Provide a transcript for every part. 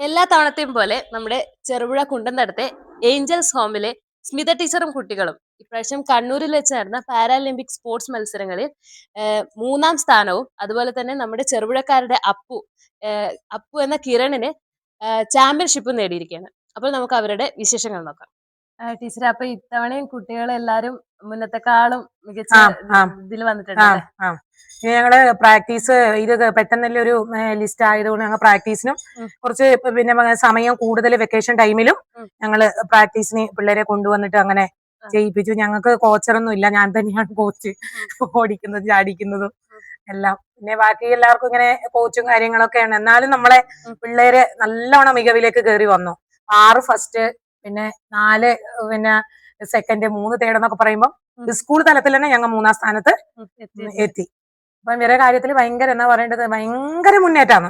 എല്ലാ തവണത്തെയും പോലെ നമ്മുടെ ചെറുപുഴ കുണ്ടന്തടത്തെ ഏഞ്ചൽസ് ഹോമിലെ സ്മിത ടീച്ചറും കുട്ടികളും ഇപ്രാവശ്യം കണ്ണൂരിൽ വെച്ച് നടന്ന പാരാലിമ്പിക് സ്പോർട്സ് മത്സരങ്ങളിൽ മൂന്നാം സ്ഥാനവും അതുപോലെ തന്നെ നമ്മുടെ ചെറുപുഴക്കാരുടെ അപ്പു അപ്പു എന്ന കിരണിന് ചാമ്പ്യൻഷിപ്പ് നേടിയിരിക്കുകയാണ്. അപ്പോൾ നമുക്ക് അവരുടെ വിശേഷങ്ങൾ നോക്കാം. ടീച്ചർ അപ്പൊ ഇത്തവണയും കുട്ടികൾ എല്ലാരും മുന്നത്തെക്കാളും മികച്ച. ഇതിൽ വന്നിട്ടുണ്ട് ഞങ്ങൾ പ്രാക്ടീസ് ഇത് പെട്ടെന്നല്ലേ ഒരു ലിസ്റ്റ് ആയതുകൊണ്ട് ഞങ്ങൾ പ്രാക്ടീസിനും. കുറച്ച് പിന്നെ സമയം കൂടുതൽ വെക്കേഷൻ ടൈമിലും ഞങ്ങൾ ഞങ്ങൾ പ്രാക്ടീസിന് പിള്ളേരെ കൊണ്ടുവന്നിട്ട് അങ്ങനെ. ചെയ്യിപ്പിച്ചു. ഞങ്ങൾക്ക് കോച്ചറൊന്നും ഇല്ല. ഞാൻ തന്നെയാണ് കോച്ച്. ഓടിക്കുന്നത് ചാടിക്കുന്നതും എല്ലാം. പിന്നെ ബാക്കി എല്ലാവർക്കും ഇങ്ങനെ കോച്ചും കാര്യങ്ങളൊക്കെയാണ്. എന്നാലും നമ്മളെ പിള്ളേരെ നല്ലോണം മികവിലേക്ക് കയറി വന്നു. ആറ് ഫസ്റ്റ് പിന്നെ നാല് പിന്നെ സെക്കൻഡ് മൂന്ന് തേർഡ് എന്നൊക്കെ പറയുമ്പോൾ സ്കൂൾ തലത്തിൽ തന്നെ ഞങ്ങൾ മൂന്നാം സ്ഥാനത്ത് എത്തി. അപ്പൊ ഇവരെ കാര്യത്തിൽ ഭയങ്കര എന്നാ പറയേണ്ടത്? ഭയങ്കര മുന്നേറ്റാണ്.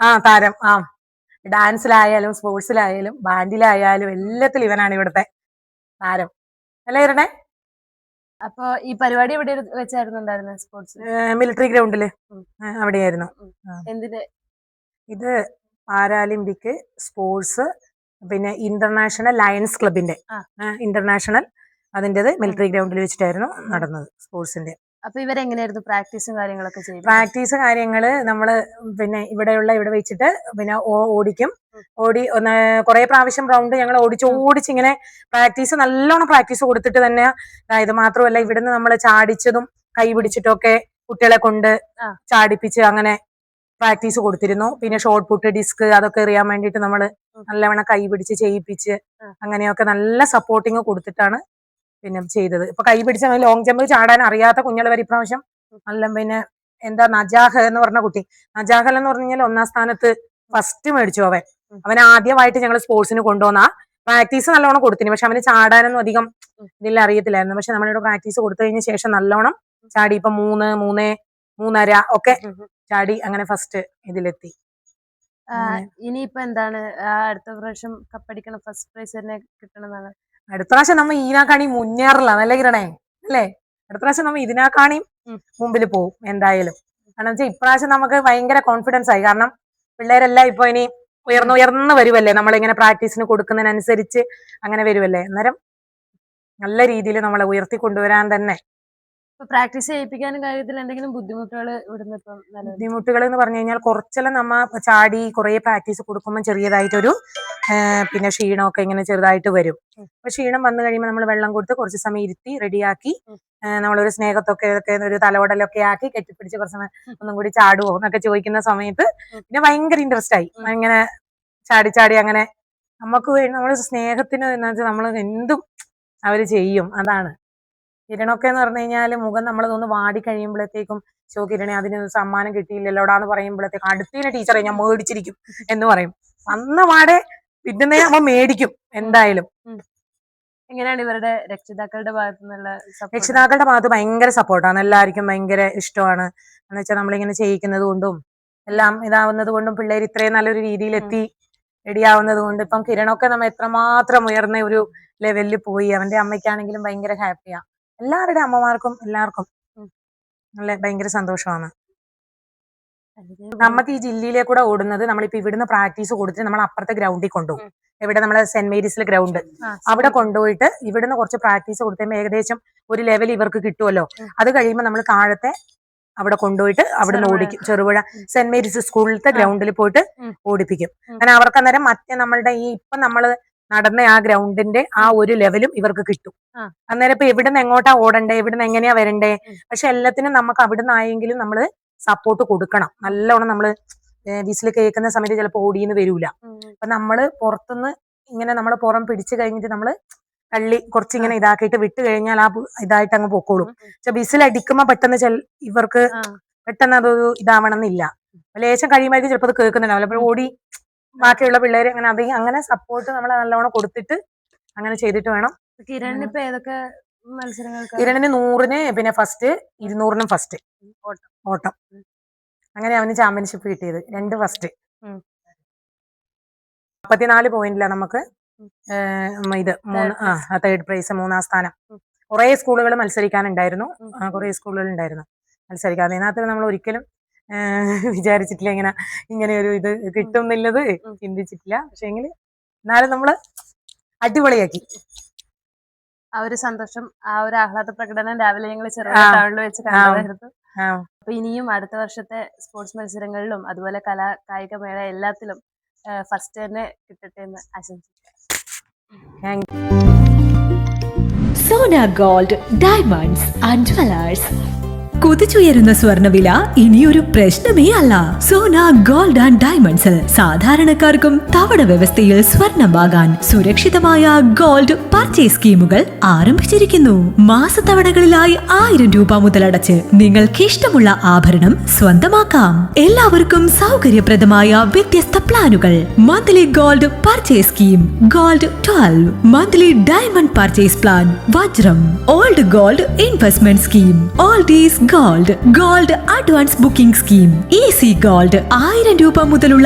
ആ താരം. ആ. ഡാൻസിലായാലും സ്പോർട്സിലായാലും ബാൻഡിലായാലും എല്ലാത്തിലും ഇവനാണ് ഇവിടുത്തെ താരം. അല്ലേ ഇരണേ അപ്പൊ ഈ പരിപാടി എവിടെ വെച്ചായിരുന്നു സ്പോർട്സ് മിലിറ്ററി ഗ്രൗണ്ടിൽ. അവിടെയായിരുന്നു. ഇത് പാരാലിമ്പിക് സ്പോർട്സ് പിന്നെ ഇന്റർനാഷണൽ ലയൺസ് ക്ലബിന്റെ ഇന്റർനാഷണൽ അതിന്റെത് മിലിറ്ററി ഗ്രൗണ്ടിൽ വെച്ചിട്ടായിരുന്നു നടന്നത് സ്പോർട്സിന്റെ. അപ്പൊ ഇവരെങ്ങനെയായിരുന്നു പ്രാക്ടീസും കാര്യങ്ങളൊക്കെ ചെയ്യും പ്രാക്ടീസ് കാര്യങ്ങൾ നമ്മൾ പിന്നെ ഇവിടെയുള്ള ഇവിടെ വെച്ചിട്ട് പിന്നെ ഓടിക്കും. ഓടി ഒന്ന് കുറെ പ്രാവശ്യം റൗണ്ട് ഞങ്ങൾ ഓടിച്ച് ഓടിച്ച് ഇങ്ങനെ പ്രാക്ടീസ് നല്ലോണം പ്രാക്ടീസ് കൊടുത്തിട്ട് തന്നെ ഇത് മാത്രമല്ല ഇവിടുന്ന് നമ്മൾ ചാടിച്ചതും കൈ പിടിച്ചിട്ടൊക്കെ കുട്ടികളെ കൊണ്ട്. ചാടിപ്പിച്ച് അങ്ങനെ പ്രാക്ടീസ് കൊടുത്തിരുന്നു. പിന്നെ ഷോർട്ട് പുട്ട് ഡിസ്ക് അതൊക്കെ എറിയാൻ വേണ്ടിട്ട് നമ്മൾ. നല്ലവണ്ണം കൈ പിടിച്ച് ചെയ്യിപ്പിച്ച് അങ്ങനെയൊക്കെ നല്ല സപ്പോർട്ടിങ് കൊടുത്തിട്ടാണ് പിന്നെ ചെയ്തത്. ഇപ്പൊ കൈ പിടിച്ച ലോങ് ജമ്പ് ചാടാൻ അറിയാത്ത കുഞ്ഞുങ്ങൾ വരെ ഇപ്രാവശ്യം നല്ല പിന്നെ എന്താ നജാഹ് എന്ന് പറഞ്ഞ കുട്ടി. നജാഹൽ എന്ന് പറഞ്ഞു കഴിഞ്ഞാൽ ഒന്നാം സ്ഥാനത്ത് ഫസ്റ്റ് മേടിച്ചു അവൻ. അവൻ ആദ്യമായിട്ട് ഞങ്ങൾ സ്പോർട്സിന് കൊണ്ടുവന്ന പ്രാക്ടീസ് നല്ലോണം കൊടുത്തിന് പക്ഷെ അവന് ചാടാനൊന്നും അധികം. ഇതിൽ അറിയത്തില്ലായിരുന്നു. പക്ഷെ നമ്മളിവിടെ പ്രാക്ടീസ് കൊടുത്തു കഴിഞ്ഞ ശേഷം നല്ലോണം ചാടി. ഇപ്പൊ മൂന്ന് മൂന്ന് മൂന്നര ഒക്കെ ചാടി അങ്ങനെ ഫസ്റ്റ് ഇതിലെത്തി. ഇനിയിപ്പോ എന്താണ്? അടുത്ത പ്രാവശ്യം കപ്പടിക്കണം ഫസ്റ്റ് പ്രൈസ് തന്നെ കിട്ടണമെന്നാണ്. അടുത്ത പ്രാവശ്യം നമ്മ ഈനാക്കാണി മുന്നേറില്ല നല്ല കിരണേ? അല്ലേ? അടുത്ത പ്രാവശ്യം നമ്മ ഇതിനാക്കാണി ഉം. മുമ്പിൽ പോവും എന്തായാലും. കാരണം വെച്ചാൽ ഇപ്രാവശ്യം നമുക്ക് ഭയങ്കര കോൺഫിഡൻസ് ആയി. കാരണം പിള്ളേരെല്ലാം ഇപ്പൊ ഇനി ഉയർന്നു ഉയർന്നു വരുമല്ലേ നമ്മളിങ്ങനെ പ്രാക്ടീസിന് കൊടുക്കുന്നതിനനുസരിച്ച് അങ്ങനെ വരുമല്ലേ അന്നേരം നല്ല രീതിയിൽ നമ്മളെ ഉയർത്തി കൊണ്ടുവരാൻ തന്നെ പ്രാക്ടീസ് ചെയ്യിപ്പിക്കാനും കാര്യത്തിൽ എന്തെങ്കിലും ബുദ്ധിമുട്ടുകൾ ഇവിടുന്ന് ഇപ്പം ബുദ്ധിമുട്ടുകൾ എന്ന് പറഞ്ഞു കഴിഞ്ഞാൽ കുറച്ചെല്ലാം നമ്മ ചാടി കുറേ പ്രാക്ടീസ് കൊടുക്കുമ്പോൾ ചെറിയതായിട്ടൊരു പിന്നെ ക്ഷീണമൊക്കെ ഇങ്ങനെ ചെറുതായിട്ട് വരും. അപ്പൊ ക്ഷീണം വന്നു കഴിയുമ്പോൾ നമ്മൾ വെള്ളം കൊടുത്ത് കുറച്ച് സമയം ഇരുത്തി റെഡിയാക്കി. നമ്മളൊരു സ്നേഹത്തൊക്കെ ഒക്കെ ഒരു തലവടലൊക്കെ ആക്കി കെട്ടിപ്പിടിച്ച് കുറച്ച് സമയം ഒന്നും കൂടി ചാടുവോ എന്നൊക്കെ ചോദിക്കുന്ന സമയത്ത്. പിന്നെ ഭയങ്കര ഇൻട്രസ്റ്റ് ആയി. അങ്ങനെ ഇങ്ങനെ ചാടി ചാടി അങ്ങനെ. നമുക്ക് നമ്മൾ സ്നേഹത്തിന് എന്ന് വെച്ചാൽ നമ്മൾ എന്തും അവർ ചെയ്യും. അതാണ്. കിരണൊക്കെ എന്ന് പറഞ്ഞു കഴിഞ്ഞാൽ മുഖം നമ്മളതൊന്ന് വാടി കഴിയുമ്പോഴത്തേക്കും ശോ കിരണെ അതിന് സമ്മാനം കിട്ടിയില്ലല്ലോടാന്ന് പറയുമ്പോഴത്തേക്കും അടുത്തതിനെ ടീച്ചറെ ഞാൻ മേടിച്ചിരിക്കും എന്ന് പറയും. വന്ന വാടെ പിന്നെ നമ്മൾ മേടിക്കും എന്തായാലും. എങ്ങനെയാണ് ഇവരുടെ രക്ഷിതാക്കളുടെ ഭാഗത്തു നിന്നുള്ള? രക്ഷിതാക്കളുടെ ഭാഗത്ത് ഭയങ്കര സപ്പോർട്ടാണ്. എല്ലാവർക്കും ഭയങ്കര ഇഷ്ടമാണ്. എന്ന് വെച്ചാൽ നമ്മളിങ്ങനെ ചെയ്യിക്കുന്നത് കൊണ്ടും എല്ലാം ഇതാവുന്നത് കൊണ്ടും പിള്ളേർ ഇത്രയും നല്ലൊരു രീതിയിലെത്തി റെഡിയാവുന്നത് കൊണ്ട് ഇപ്പം കിരണൊക്കെ നമ്മൾ എത്രമാത്രം ഉയർന്ന ഒരു ലെവലിൽ പോയി. അവന്റെ അമ്മയ്ക്കാണെങ്കിലും ഭയങ്കര ഹാപ്പിയാ എല്ലാവരുടെ അമ്മമാർക്കും എല്ലാവർക്കും. നല്ല ഭയങ്കര സന്തോഷമാണ് നമ്മക്ക് നമുക്ക് ഈ ജില്ലയിലെ കൂടെ ഓടുന്നത് നമ്മളിപ്പോ ഇവിടുന്ന് പ്രാക്ടീസ് കൊടുത്തിട്ട് നമ്മൾ അപ്പുറത്തെ ഗ്രൗണ്ടിൽ കൊണ്ടുപോകും. ഇവിടെ നമ്മളെ സെന്റ് മേരീസിലെ ഗ്രൗണ്ട് അവിടെ കൊണ്ടുപോയിട്ട് ഇവിടുന്ന് കുറച്ച് പ്രാക്ടീസ് കൊടുത്തുമ്പോൾ ഏകദേശം ഒരു ലെവൽ ഇവർക്ക് കിട്ടുമല്ലോ. അത് കഴിയുമ്പോൾ നമ്മൾ താഴത്തെ അവിടെ കൊണ്ടുപോയിട്ട് അവിടുന്ന് നിന്ന് ഓടിക്കും ചെറുപുഴ. Saint Mary's സ്കൂളിലത്തെ. ഗ്രൗണ്ടിൽ പോയിട്ട്. ഓടിപ്പിക്കും കാരണം അങ്ങനെ അവർക്ക് അന്നേരം മറ്റേ നമ്മളുടെ ഈ ഇപ്പൊ നമ്മൾ നടന്ന ആ ഗ്രൗണ്ടിന്റെ ആ ഒരു ലെവലും ഇവർക്ക് കിട്ടും. അന്നേരം ഇപ്പൊ എവിടുന്ന് എങ്ങോട്ടാ ഓടണ്ടേ എവിടുന്ന് എങ്ങനെയാ വരണ്ടേ? പക്ഷെ എല്ലാത്തിനും നമുക്ക് അവിടുന്ന് ആയെങ്കിലും നമ്മൾ സപ്പോർട്ട് കൊടുക്കണം. നല്ലോണം നമ്മൾ വിസിൽ കേൾക്കുന്ന സമയത്ത് ചിലപ്പോൾ ഓടിയെന്ന് വരൂല. അപ്പൊ നമ്മൾ പുറത്തുനിന്ന് ഇങ്ങനെ നമ്മൾ പുറം പിടിച്ചു കഴിഞ്ഞിട്ട് നമ്മൾ തള്ളി കുറച്ചിങ്ങനെ ഇതാക്കിയിട്ട് വിട്ട് കഴിഞ്ഞാൽ ആ ഇതായിട്ട് അങ്ങ് പൊക്കോളും. പക്ഷെ ബിസിൽ അടിക്കുമ്പോ പെട്ടെന്ന് ചെൽ ഇവർക്ക് പെട്ടെന്ന് അതൊരു ഇതാവണം എന്നില്ല ലേശം കഴിയുമ്പോഴേക്കും ചിലപ്പോൾ അത് കേൾക്കുന്നുണ്ടാവില്ല. അപ്പോൾ ഓടി ബാക്കിയുള്ള പിള്ളേരെ അങ്ങനെ അധികം അങ്ങനെ സപ്പോർട്ട് നമ്മൾ നല്ലോണം കൊടുത്തിട്ട് അങ്ങനെ ചെയ്തിട്ട് വേണം. കിരണിന് ഇപ്പൊ ഏതൊക്കെ മത്സരങ്ങൾക്ക്? കിരണിന് നൂറിന് പിന്നെ ഫസ്റ്റ് ഇരുന്നൂറിനും ഫസ്റ്റ് ഓട്ടം. അങ്ങനെ അവന് ചാമ്പ്യൻഷിപ്പ് കിട്ടിയത്. രണ്ട് ഫസ്റ്റ്. മുപ്പത്തിനാല് പോയിന്റില നമുക്ക്. ഇത് മൂന്ന് ആ തേർഡ് പ്രൈസ് മൂന്നാം സ്ഥാനം. കുറേ സ്കൂളുകൾ മത്സരിക്കാനുണ്ടായിരുന്നു. കുറെ സ്കൂളുകൾ ഉണ്ടായിരുന്നു മത്സരിക്കാൻ. അതിനകത്ത് നമ്മൾ ഒരിക്കലും വിചാരിച്ചിട്ടില്ല ഇങ്ങനെ ഇങ്ങനെ ഒരു ഇത് കിട്ടും എന്നുള്ളത് ചിന്തിച്ചിട്ടില്ല. പക്ഷെ എങ്കിൽ എന്നാലും നമ്മൾ അടിപൊളിയാക്കി. ആ ഒരു സന്തോഷം ആ ഒരു ആഹ്ലാദ പ്രകടനം രാവിലെ ഞങ്ങൾ ചെറുപുഴ ടൗണിൽ വെച്ച് കണ്ടതായിരുന്നു. ആ. അപ്പൊ ഇനിയും അടുത്ത വർഷത്തെ സ്പോർട്സ് മത്സരങ്ങളിലും അതുപോലെ കലാ കായിക മേള എല്ലാത്തിലും ഫസ്റ്റ് തന്നെ കിട്ടട്ടെ എന്ന് ആശംസിക്കുന്നു. Sona gold diamonds and jewellers. കുതിച്ചുയരുന്ന സ്വർണവില ഇനിയൊരു പ്രശ്നമേ അല്ല. സോന ഗോൾഡ് ആൻഡ് ഡയമണ്ട്സിൽ സാധാരണക്കാർക്കും തവണ വ്യവസ്ഥയിൽ സ്വർണം വാങ്ങാൻ സുരക്ഷിതമായ ഗോൾഡ് പർച്ചേസ് സ്കീമുകൾ ആരംഭിച്ചിരിക്കുന്നു. മാസത്തവണകളിലായി ആയിരം രൂപ മുതലടച്ച് നിങ്ങൾക്ക് ഇഷ്ടമുള്ള ആഭരണം സ്വന്തമാക്കാം. എല്ലാവർക്കും സൗകര്യപ്രദമായ വ്യത്യസ്ത പ്ലാനുകൾ. Monthly gold purchase scheme gold twelve. Monthly diamond purchase plan വജ്രം. Old gold investment scheme old is gold gold advance booking scheme. Easy gold ആയിരം രൂപ മുതലുള്ള